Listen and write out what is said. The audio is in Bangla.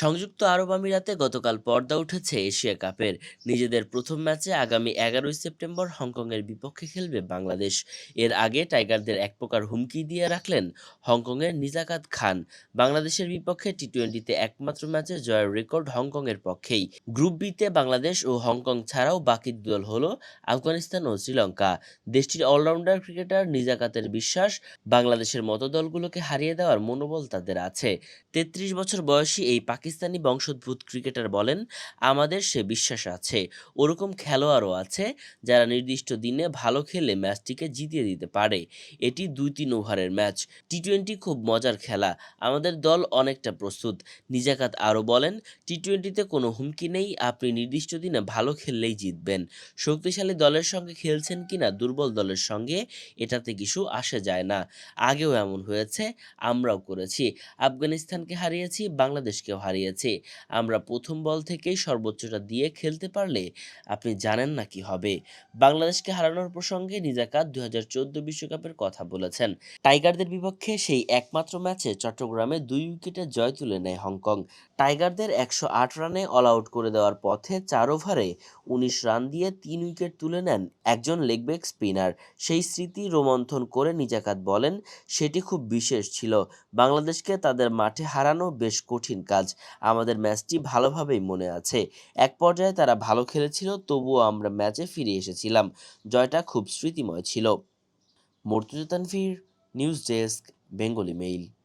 সংযুক্ত আরব আমিরাতে গতকাল পর্দা উঠেছে এশিয়া কাপের। নিজেদের প্রথম ম্যাচে আগামী এগারোই সেপ্টেম্বর হংকংয়ের বিপক্ষে খেলবে বাংলাদেশ। এর আগে টাইগারদের এক প্রকার হুমকি দিয়ে রাখলেন হংকংয়ের নিজাকাত খান। বাংলাদেশের বিপক্ষে টি টোয়েন্টিতে একমাত্র ম্যাচে জয়ের রেকর্ড হংকংয়ের পক্ষেই। গ্রুপ বিতে বাংলাদেশ ও হংকং ছাড়াও বাকি দল হল আফগানিস্তান ও শ্রীলঙ্কা। দেশটির অলরাউন্ডার ক্রিকেটার নিজাকাতের বিশ্বাস, বাংলাদেশের মতো দলগুলোকে হারিয়ে দেওয়ার মনোবল তাদের আছে। তেত্রিশ বছর বয়সী এই বংশোদ্ভূত ক্রিকেটার বলেন, আমাদের সে বিশ্বাস আছে। ওরকম খেলোয়াড়ও আছে যারা নির্দিষ্ট দিনে ভালো খেলে ম্যাচটিকে জিতিয়ে দিতে পারে। এটি দুই তিন ওভারের ম্যাচ। টি টোয়েন্টি খুব মজার খেলা। আমাদের দল অনেকটা প্রস্তুত। নিজাকাত আরও বলেন টি টোয়েন্টিতে কোনো হুমকি নেই। আপনি নির্দিষ্ট দিনে ভালো খেললেই জিতবেন। শক্তিশালী দলের সঙ্গে খেলছেন কিনা দুর্বল দলের সঙ্গে, এটাতে কিছু আসে যায় না। আগেও এমন হয়েছে, আমরাও করেছি। আফগানিস্তানকে হারিয়েছি, বাংলাদেশকেও হারিয়েছি। আমরা প্রথম বল থেকেই সর্বোচ্চটা দিয়ে খেলতে পারলে আপনি জানেন না কি হবে। বাংলাদেশকে হারানোর প্রসঙ্গে নিজাকাত দুই হাজার চোদ্দ বিশ্বকাপের কথা বলেছেন। টাইগারদের বিপক্ষে সেই একমাত্র ম্যাচে চট্টগ্রামে দুই উইকেটে জয় তুলে নেয় হংকং। টাইগারদের একশো আট রানে অল আউট করে দেওয়ার পথে চার ওভারে উনিশ রান দিয়ে তিন উইকেট তুলে নেন একজন লেগব্রেক স্পিনার। সেই স্মৃতি রোমন্থন করে নিজাকাত বলেন, সেটি খুব বিশেষ ছিল। বাংলাদেশকে তাদের মাঠে হারানো বেশ কঠিন কাজ। আমাদের ম্যাচটি ভালোভাবেই মনে আছে। এক পর্যায়ে তারা ভালো খেলেছিল, তবুও আমরা ম্যাচে ফিরে এসেছিলাম। জয়টা খুব স্মৃতিময় ছিল। Mortuza Tanvir, news desk, Bengali mail.